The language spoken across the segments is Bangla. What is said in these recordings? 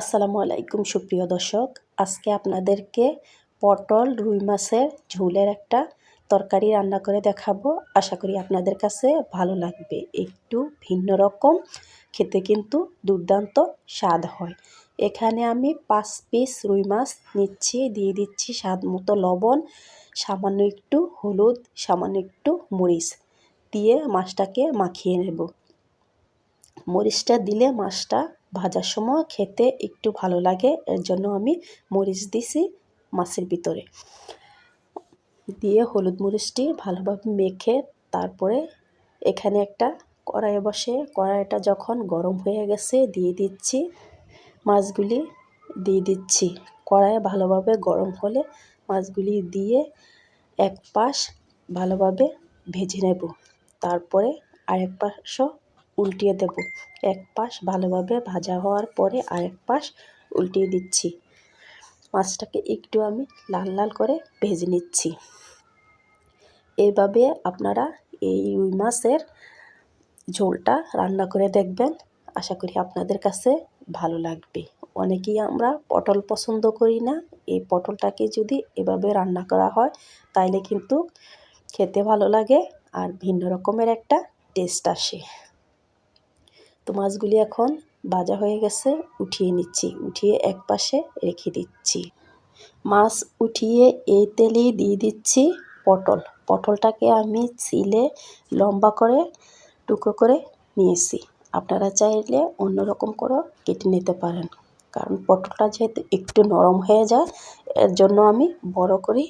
আসসালামু আলাইকুম, সুপ্রিয় দর্শক। আজকে আপনাদেরকে পটল, রুই মাছের ঝোলের একটা তরকারি রান্না করে দেখাবো। আশা করি আপনাদের কাছে ভালো লাগবে। একটু ভিন্ন রকম, খেতে কিন্তু দুর্দান্ত স্বাদ হয়। এখানে আমি পাঁচ পিস রুই মাছ নিচ্ছি, দিয়ে দিচ্ছি স্বাদ মতো লবণ, সামান্য একটু হলুদ, সামান্য একটু মরিচ দিয়ে মাছটাকে মাখিয়ে নেব। মরিচটা দিলে মাছটা ভাজার সময় খেতে একটু ভালো লাগে। এর জন্য আমি মরিচ দিছি মাছের ভিতরে। দিয়ে হলুদ মরিচটি ভালোভাবে মেখে তারপরে এখানে একটা কড়াইয়ে বসে, কড়াইটা যখন গরম হয়ে গেছে দিয়ে দিচ্ছি, মাছগুলি দিয়ে দিচ্ছি। কড়াইয়ে ভালোভাবে গরম হলে মাছগুলি দিয়ে এক পাশ ভালোভাবে ভেজে নেব। তারপরে আরেক পাশও উল্টিয়ে দেব। এক পাশ ভালোভাবে ভাজা হওয়ার পরে আরেক পাশ উল্টিয়ে দিচ্ছি। মাছটাকে একটু আমি লাল লাল করে ভেজে নিচ্ছি। এভাবে আপনারা এই রুই মাছের ঝোলটা রান্না করে দেখবেন। আশা করি আপনাদের কাছে ভালো লাগবে। অনেকেই আমরা পটল পছন্দ করি না। এই পটলটাকে যদি এভাবে রান্না করা হয়, তাইলে কিন্তু খেতে ভালো লাগে আর ভিন্ন রকমের একটা টেস্ট আসে। তো মাছগুলি এখন ভাজা হয়ে গেছে, উঠিয়ে নিচ্ছি। উঠিয়ে এক পাশে রেখে দিচ্ছি। মাছ উঠিয়ে এই তেলেই দিয়ে দিচ্ছি পটল। পটলটাকে আমি ছিলে লম্বা করে, টুকরো করে নিয়েছি। আপনারা চাইলে অন্যরকম করে কেটে নিতে পারেন। কারণ পটলটা যেহেতু একটু নরম হয়ে যায়, এর জন্য আমি বড় করে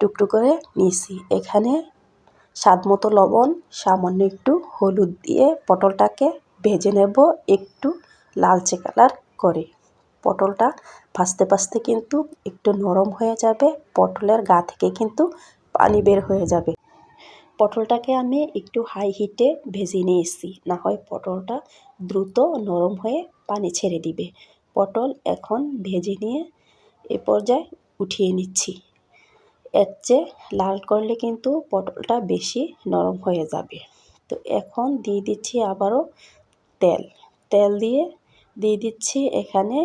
টুকরো করে নিয়েছি। এখানে স্বাদ মতো লবণ, সামান্য একটু হলুদ দিয়ে পটলটাকে ভেজে নেব একটু লালচে কালার করে। পটলটা ভাজতে ভাজতে কিন্তু একটু নরম হয়ে যাবে, পটলের গা থেকে কিন্তু পানি বের হয়ে যাবে। পটলটাকে আমি একটু হাই হিটে ভেজে নিয়েছি, না হয় পটলটা দ্রুত নরম হয়ে পানি ছেড়ে দিবে। পটল এখন ভেজে নিয়ে এ পর্যায়ে উঠিয়ে নিচ্ছি। এর চেয়ে লাল করলে কিন্তু পটলটা বেশি নরম হয়ে যাবে। তো এখন দিয়ে দিচ্ছি আবারও তেল তেল দিয়ে দিয়ে দিচ্ছি এখানে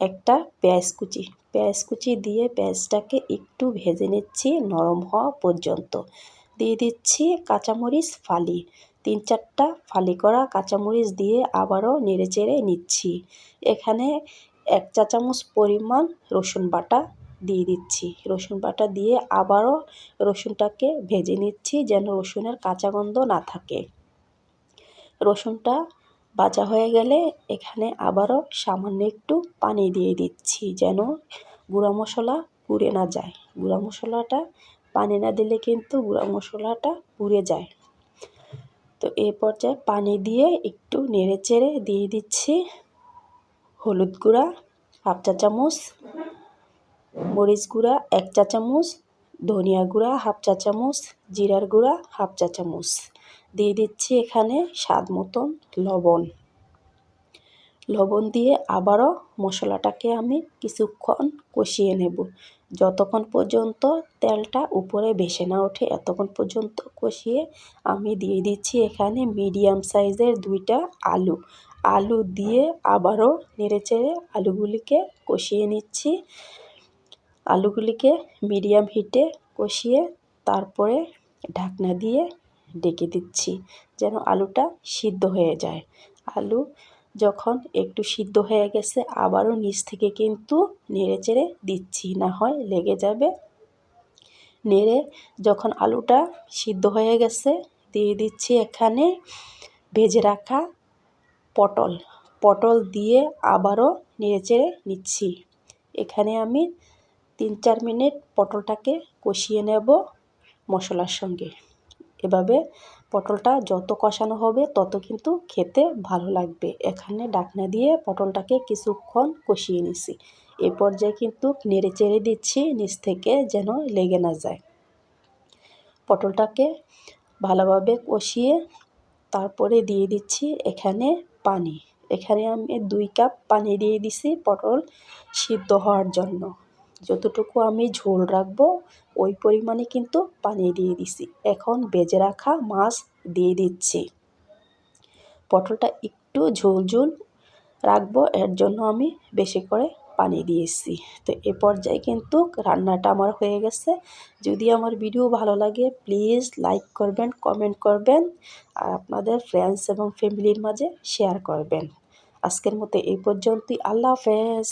একটা পেঁয়াজ কুচি। পেঁয়াজ কুচি দিয়ে পেঁয়াজটাকে একটু ভেজে নিচ্ছি নরম হওয়া পর্যন্ত। দিয়ে দিচ্ছি কাঁচামরিচ, ফালি। তিন চারটা ফালি করা কাঁচামরিচ দিয়ে আবারও নেড়ে চেড়ে নিচ্ছি। এখানে এক চা চামচ পরিমাণ রসুন বাটা দিয়ে দিচ্ছি। রসুন বাটা দিয়ে আবারও রসুনটাকে ভেজে নিচ্ছি যেন রসুনের কাঁচা গন্ধ না থাকে। রসুনটা ভাজা হয়ে গেলে এখানে আবারও সামান্য একটু পানি দিয়ে দিচ্ছি যেন গুঁড়া মশলা পুড়ে না যায়। গুঁড়া মশলাটা পানি না দিলে কিন্তু গুঁড়া মশলাটা পুড়ে যায়। তো এই পর্যায়ে পানি দিয়ে একটু নেড়ে চেড়ে দিয়ে দিচ্ছি হলুদ গুঁড়া, হাফ চা চামচ, মরিচ গুঁড়া, এক চা চামচ, ধনিয়া গুঁড়া, হাফ চা চামচ, জিরার গুঁড়া, হাফ চা চামচ। দিয়ে দিচ্ছি এখানে স্বাদ মতন লবণ। লবণ দিয়ে আবারও মশলাটাকে আমি কিছুক্ষণ কষিয়ে নেব। যতক্ষণ পর্যন্ত তেলটা উপরে ভেসে না ওঠে, এতক্ষণ পর্যন্ত কষিয়ে আমি দিয়ে দিচ্ছি এখানে মিডিয়াম সাইজের দুইটা আলু। আলু দিয়ে আবারও নেড়েচেড়ে আলুগুলিকে কষিয়ে নিচ্ছি। আলুগুলিকে মিডিয়াম হিটে কষিয়ে তারপরে ঢাকনা দিয়ে ডেকে দিচ্ছি যেন আলুটা সিদ্ধ হয়ে যায়। আলু যখন একটু সিদ্ধ হয়ে গেছে, আবারও নিচ থেকে কিন্তু নেড়ে চেড়ে দিচ্ছি, না হয় লেগে যাবে। নেড়ে যখন আলুটা সিদ্ধ হয়ে গেছে, দিয়ে দিচ্ছি এখানে ভেজে রাখা পটল। পটল দিয়ে আবারও নেড়ে চেড়ে নিচ্ছি। এখানে আমি তিন চার মিনিট পটলটাকে কষিয়ে নেব মশলার সঙ্গে। এভাবে পটলটা যত কষানো হবে তত কিন্তু খেতে ভালো লাগবে। এখানে ডাকনা দিয়ে পটলটাকে কিছুক্ষণ কষিয়ে নিছি। এ পর্যায়ে কিন্তু নেড়ে চেড়ে দিচ্ছি নিচ থেকে যেন লেগে না যায়। পটলটাকে ভালোভাবে কষিয়ে তারপরে দিয়ে দিচ্ছি এখানে পানি। এখানে আমি দুই কাপ পানি দিয়ে দিছি পটল সিদ্ধ হওয়ার জন্য। যতটুকু আমি ঝোল রাখব, ওই পরিমাণে কিন্তু পানি দিয়ে দিছি। এখন বেজে রাখা মাছ দিয়ে দিচ্ছি। পটলটা একটু ঝোল ঝোল রাখব, এর জন্য আমি বেশি করে পানি দিয়েছি। তো এ পর্যায়ে কিন্তু রান্নাটা আমার হয়ে গেছে। যদি আমার ভিডিও ভালো লাগে, প্লিজ লাইক করবেন, কমেন্ট করবেন, আর আপনাদের ফ্রেন্ডস এবং ফ্যামিলির মাঝে শেয়ার করবেন। আজকের মতো এই পর্যন্তই। আল্লাহ হাফেজ।